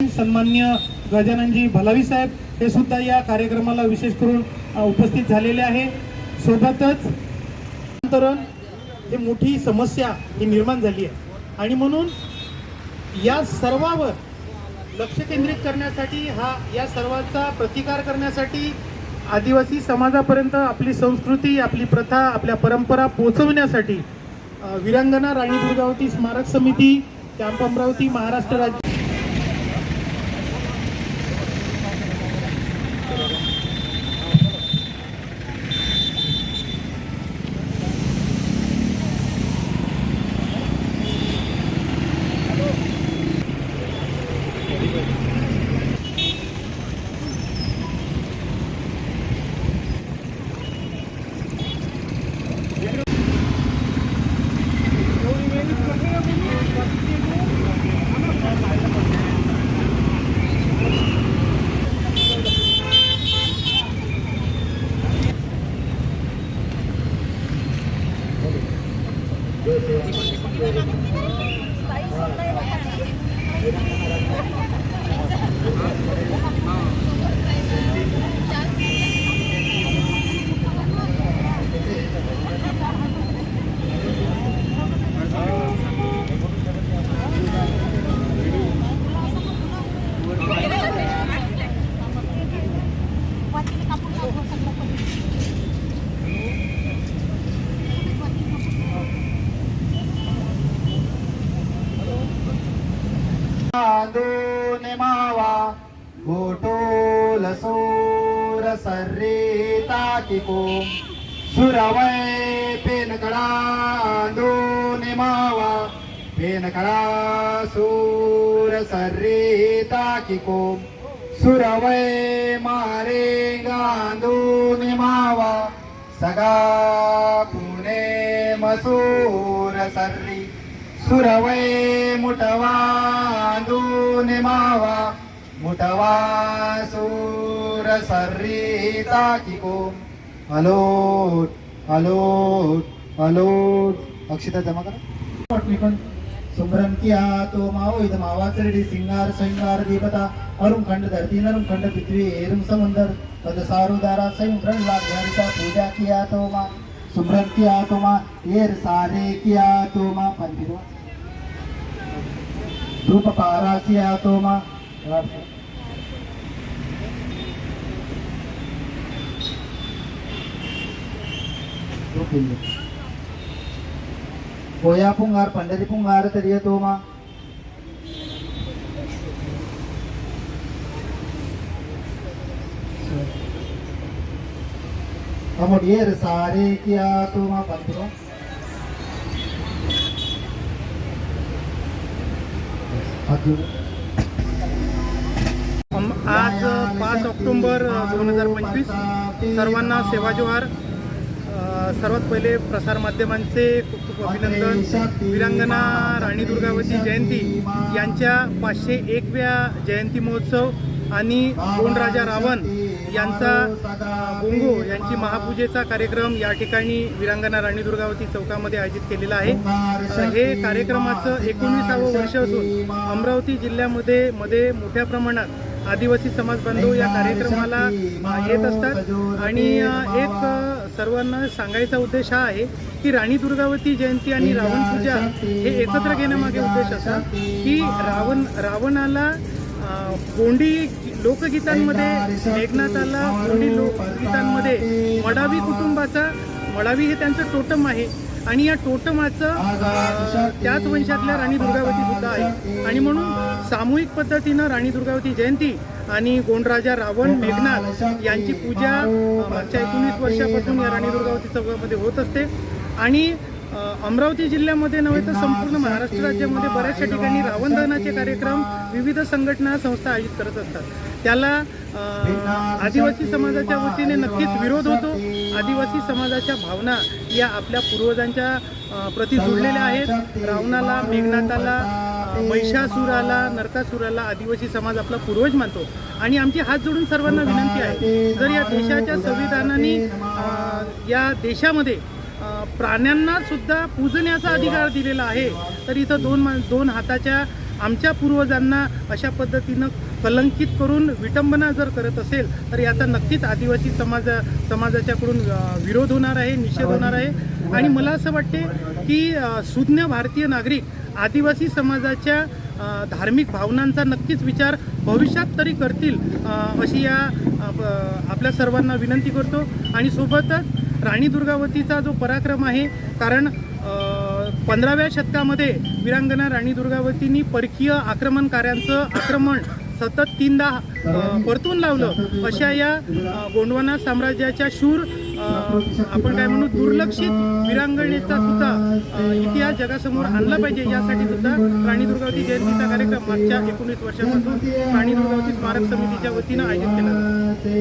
सन्मान्य गजाननजी भलावी साहेब हे सुद्धा या कार्यक्रमाला विशेष करून उपस्थित झालेले आहे. सोबतच अंतरण ही मोठी समस्या ही निर्माण झाली आहे. आणि म्हणून या सर्वावर लक्ष केंद्रित करण्यासाठी हा या सर्वांचा प्रतिकार करण्यासाठी आदिवासी समाजापर्यंत आपली संस्कृती आपली प्रथा आपल्या परंपरा पोचवण्यासाठी विरांगणा वीरांगना राणी दुर्गावती स्मारक समिती कॅम्प अमरावती महाराष्ट्र राज्य Gracias. आंदोने मावा गोटोल सूर सर्रेता किको सुरवय पेनकडा आंदोने मावा पेनकडा सूर सर्रेता किको सुरवय मारे गांदून मावा सगा पुणे मसूर सर्री सुरवै मुटवा बांधून मावा. मुठवा सूर सर्रीता किको. अलोट अलोट अलोट अक्षता जमा करा. सुब्रम किया तो माओ इथं मावा चरडी सिंगार शृंगार देवता. अरुण खंड धरती नरुण खंड पृथ्वी एरुम समंदर. पद सारुदारा संयुक्त लाभ हरिता पूजा किया तो मा. सुब्रम किया तो मा. एर सारे किया तो मा. पंथिरो धूप पारा किया तो मा पोया पुंगार पंढरी पुंगार तरी येतो मा अमोट येर सारे किया तो मा पंथिरो हात जोडू. अम- आज पाच ऑक्टोंबर दोन हजार पंचवीस सर्वांना सेवा जोहार सर्वात पहिले प्रसारमाध्यमांचे खूप खूप अभिनंदन. वीरांगना राणी दुर्गावती जयंती यांच्या पाचशे एकव्या जयंती महोत्सव आणि दोन राजा रावण यांचा अ, गोंगो यांची महापूजेचा कार्यक्रम या ठिकाणी वीरांगना राणी दुर्गावती चौकामध्ये आयोजित केलेला आहे. हे कार्यक्रमाचं एकोणीसावं वर्ष असून अमरावती जिल्ह्यामध्ये मध्ये मोठ्या प्रमाणात आदिवासी समाज बांधव या कार्यक्रमाला येत असतात. आणि एक सर्वांना सांगायचा उद्देश हा आहे की राणी दुर्गावती जयंती आणि रावण पूजा हे एकत्र घेण्यामागे उद्देश असा की रावण रावणाला अ, गोंडी लोकगीतांमध्ये मेघनाथाला गोंडी लोकगीतांमध्ये मडावी कुटुंबाचा मडावी हे त्यांचं टोटम आहे. आणि या टोटमाचं त्याच वंशातल्या राणी दुर्गावती सुद्धा आहे. आणि म्हणून सामूहिक पद्धतीनं राणी दुर्गावती जयंती आणि गोंडराजा रावण मेघनाथ यांची पूजा मागच्या एकोणीस वर्षापासून या राणी दुर्गावती चौकामध्ये होत असते. आणि अमरावती जिल्ह्यामध्ये नव्हे तर संपूर्ण महाराष्ट्र राज्यामध्ये बऱ्याचशा ठिकाणी रावण दहनाचे कार्यक्रम विविध संघटना संस्था आयोजित करत असतात. त्याला आदिवासी समाजाच्या वतीने नक्कीच विरोध होतो. आदिवासी समाजाच्या भावना या आपल्या पूर्वजांच्या प्रती जुळलेल्या आहेत. रावणाला मेघनाथाला महिषासुराला नरकासुराला आदिवासी समाज आपला पूर्वज मानतो. आणि आमची हात जोडून सर्वांना विनंती आहे जर या देशाच्या संविधानाने या देशामध्ये प्राण्यांना सुद्धा पूजण्याचा अधिकार दिलेला आहे. तर इथं दोन मा- दोन हाताच्या आमच्या पूर्वजांना अशा पद्धतीनं कलंकित करून विटंबना जर करत असेल तर याचा नक्कीच आदिवासी समाज समाजाच्याकडून विरोध होणार आहे निषेध होणार आहे. आणि मला असं वाटते की सुज्ञ भारतीय नागरिक आदिवासी समाजाच्या धार्मिक भावनांचा नक्कीच विचार भविष्यात तरी करतील अशी या आपल्या सर्वांना विनंती करतो. आणि सोबतच राणी दुर्गावतीचा जो पराक्रम आहे कारण पंधराव्या शतकामध्ये वीरांगना राणी दुर्गावतींनी परकीय आक्रमणकार्यांचं आक्रमण सतत तीनदा परतून लावलं. अशा या गोंडवाना साम्राज्याच्या शूर आपण काय म्हणू दुर्लक्षित वीरांगणेचा सुद्धा इतिहास जगासमोर आणला पाहिजे. यासाठी सुद्धा राणी दुर्गावती जयंतीचा कार्यक्रम मागच्या एकोणीस वर्षापासून राणी दुर्गावती स्मारक समितीच्या वतीनं आयोजित केला